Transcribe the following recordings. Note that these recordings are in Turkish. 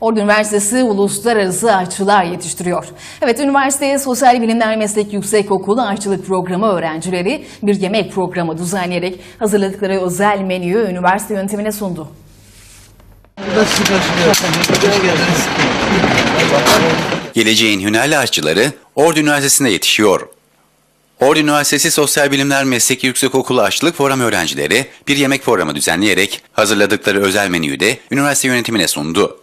Ordu Üniversitesi uluslararası aşçılar yetiştiriyor. Evet, üniversiteye Sosyal Bilimler Meslek Yüksekokulu aşçılık programı öğrencileri bir yemek programı düzenleyerek hazırladıkları özel menüyü üniversite yönetimine sundu. Geleceğin hünerli aşçıları Ordu Üniversitesi'nde yetişiyor. Ordu Üniversitesi Sosyal Bilimler Meslek Yüksekokulu Aşçılık Programı öğrencileri bir yemek programı düzenleyerek hazırladıkları özel menüyü de üniversite yönetimine sundu.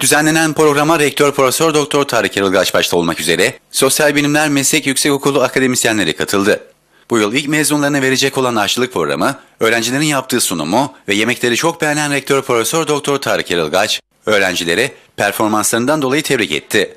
Düzenlenen programa Rektör Profesör Doktor Tarık Yarılgaç başta olmak üzere Sosyal Bilimler Meslek Yüksekokulu akademisyenleri katıldı. Bu yıl ilk mezunlarına verecek olan aşçılık programı, öğrencilerin yaptığı sunumu ve yemekleri çok beğenen Rektör Profesör Doktor Tarık Yarılgaç, öğrencileri performanslarından dolayı tebrik etti.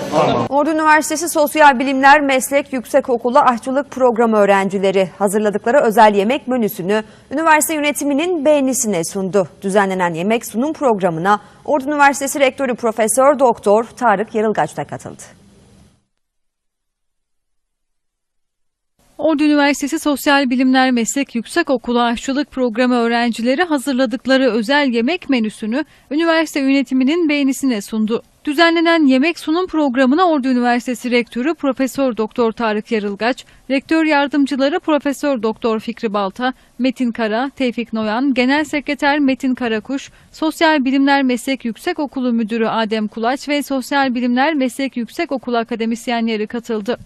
Ordu Üniversitesi Sosyal Bilimler Meslek Yüksekokulu Aşçılık Programı öğrencileri hazırladıkları özel yemek menüsünü üniversite yönetiminin beğenisine sundu. Düzenlenen yemek sunum programına Ordu Üniversitesi Rektörü Profesör Doktor Tarık Yarılgaç da katıldı. Ordu Üniversitesi Sosyal Bilimler Meslek Yüksekokulu Aşçılık Programı öğrencileri hazırladıkları özel yemek menüsünü üniversite yönetiminin beğenisine sundu. Düzenlenen yemek sunum programına Ordu Üniversitesi Rektörü Profesör Doktor Tarık Yarılgaç, Rektör Yardımcıları Profesör Doktor Fikri Balta, Metin Kara, Tevfik Noyan, Genel Sekreter Metin Karakuş, Sosyal Bilimler Meslek Yüksekokulu Müdürü Adem Kulaç ve Sosyal Bilimler Meslek Yüksekokulu akademisyenleri katıldı.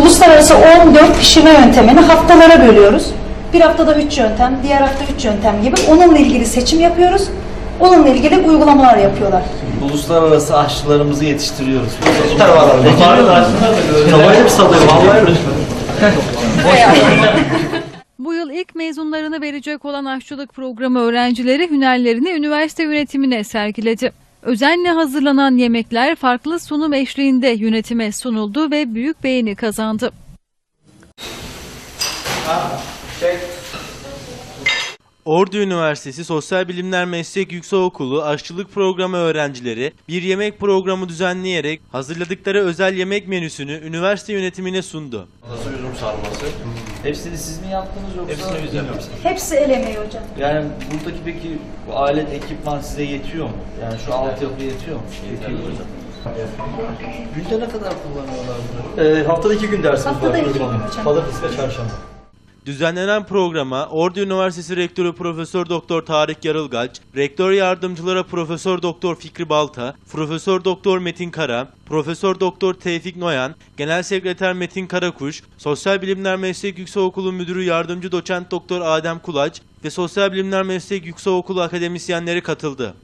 Uluslararası 14 pişirme yöntemini haftalara bölüyoruz. Bir haftada 3 yöntem, diğer hafta 3 yöntem gibi onunla ilgili seçim yapıyoruz. Onunla ilgili uygulamalar yapıyorlar. Uluslararası aşçılarımızı yetiştiriyoruz. Tavayla mı salıyor? Bu yıl ilk mezunlarını verecek olan aşçılık programı öğrencileri hünerlerini üniversite yönetimine sergiledi. Özenle hazırlanan yemekler farklı sunum eşliğinde yönetime sunuldu ve büyük beğeni kazandı. Ordu Üniversitesi Sosyal Bilimler Meslek Yüksekokulu Aşçılık Programı öğrencileri bir yemek programı düzenleyerek hazırladıkları özel yemek menüsünü üniversite yönetimine sundu. Nasıl üzüm sarması? Hepsini siz mi yaptınız yoksa? Hepsini biz yapıyoruz. Hepsi el emeği hocam. Yani buradaki peki bu alet, ekipman size yetiyor mu? Yani şu altyapı yetiyor mu? Yetiyor hocam. Günde ne kadar kullanıyorlar bunu? Ee, haftada iki gün dersimiz Haftada var. iki gün hocam. Pazartesi ve çarşamba. Düzenlenen programa Ordu Üniversitesi Rektörü Profesör Doktor Tarık Yarılgaç, Rektör Yardımcıları Profesör Doktor Fikri Balta, Profesör Doktor Metin Kara, Profesör Doktor Tevfik Noyan, Genel Sekreter Metin Karakuş, Sosyal Bilimler Meslek Yüksekokulu Müdürü Yardımcı Doçent Doktor Adem Kulaç ve Sosyal Bilimler Meslek Yüksekokulu akademisyenleri katıldı.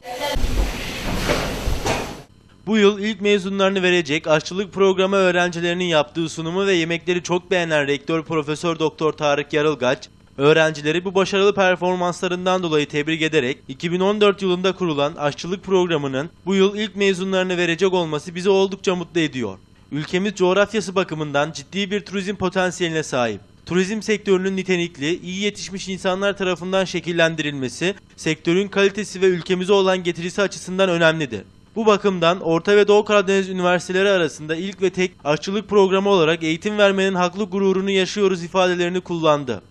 Bu yıl ilk mezunlarını verecek aşçılık programı öğrencilerinin yaptığı sunumu ve yemekleri çok beğenen Rektör Profesör Doktor Tarık Yarılgaç, öğrencileri bu başarılı performanslarından dolayı tebrik ederek 2014 yılında kurulan aşçılık programının bu yıl ilk mezunlarını verecek olması bizi oldukça mutlu ediyor. Ülkemiz coğrafyası bakımından ciddi bir turizm potansiyeline sahip. Turizm sektörünün nitelikli, iyi yetişmiş insanlar tarafından şekillendirilmesi, sektörün kalitesi ve ülkemize olan getirisi açısından önemlidir. Bu bakımdan Orta ve Doğu Karadeniz Üniversiteleri arasında ilk ve tek aşçılık programı olarak eğitim vermenin haklı gururunu yaşıyoruz ifadelerini kullandı.